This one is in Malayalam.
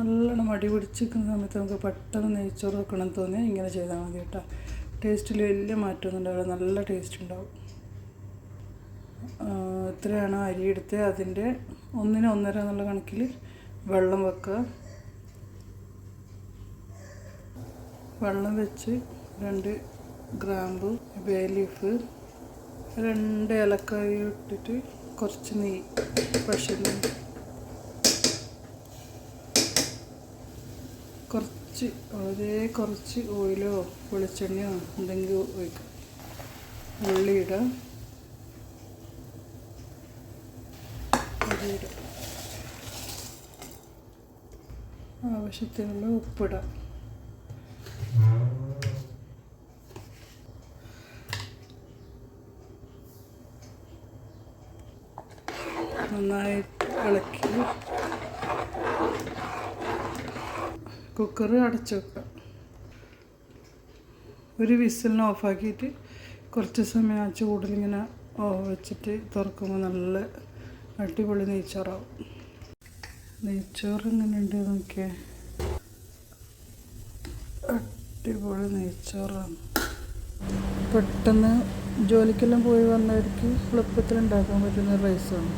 നല്ലോണം മടി പിടിച്ചിരിക്കുന്ന സമയത്ത് നമുക്ക് പെട്ടെന്ന് നെയ്ച്ചോറ് വെക്കണം തോന്നിയാൽ ഇങ്ങനെ ചെയ്താൽ മതി കേട്ടോ. ടേസ്റ്റിൽ വലിയ മാറ്റമൊന്നും ഉണ്ടാവില്ല. നല്ല ടേസ്റ്റ് ഉണ്ടാവും. ഇത്രയാണ് അരി എടുത്ത് അതിന്റെ ഒന്നിന് ഒന്നര എന്നുള്ള കണക്കിൽ വെള്ളം വെക്കുക. വെള്ളം വെച്ച് രണ്ട് ഗ്രാമ്പു ബേ ലീഫ് രണ്ട് ഏലക്കായ ഇട്ടിട്ട് കുറച്ച് നെയ്യ് പശു കുറച്ച് വളരെ കുറച്ച് ഓയിലോ വെളിച്ചെണ്ണയോ എന്തെങ്കിലും ഒഴിക്കാം. ഉള്ളിയിടാം. ആവശ്യത്തിനുള്ള ഉപ്പിടാം. നന്നായി ഇളക്കി. കുക്കർ അടച്ചു വെക്കുക ഒരു വിസിലിന് ഓഫാക്കിയിട്ട് കുറച്ച് സമയം ആ ചൂടിലിങ്ങനെ വെച്ചിട്ട് തുറക്കുമ്പോൾ നല്ല അടിപൊളി നെയ്ച്ചോറാവും. നെയ്ച്ചോറ് എങ്ങനെയുണ്ട് നോക്കിയേ? അടിപൊളി നെയ്ച്ചോറാണ്. പെട്ടെന്ന് ജോലിക്കെല്ലാം പോയി വന്നവർക്ക് എളുപ്പത്തിൽ ഉണ്ടാക്കാൻ പറ്റുന്ന റൈസാണ്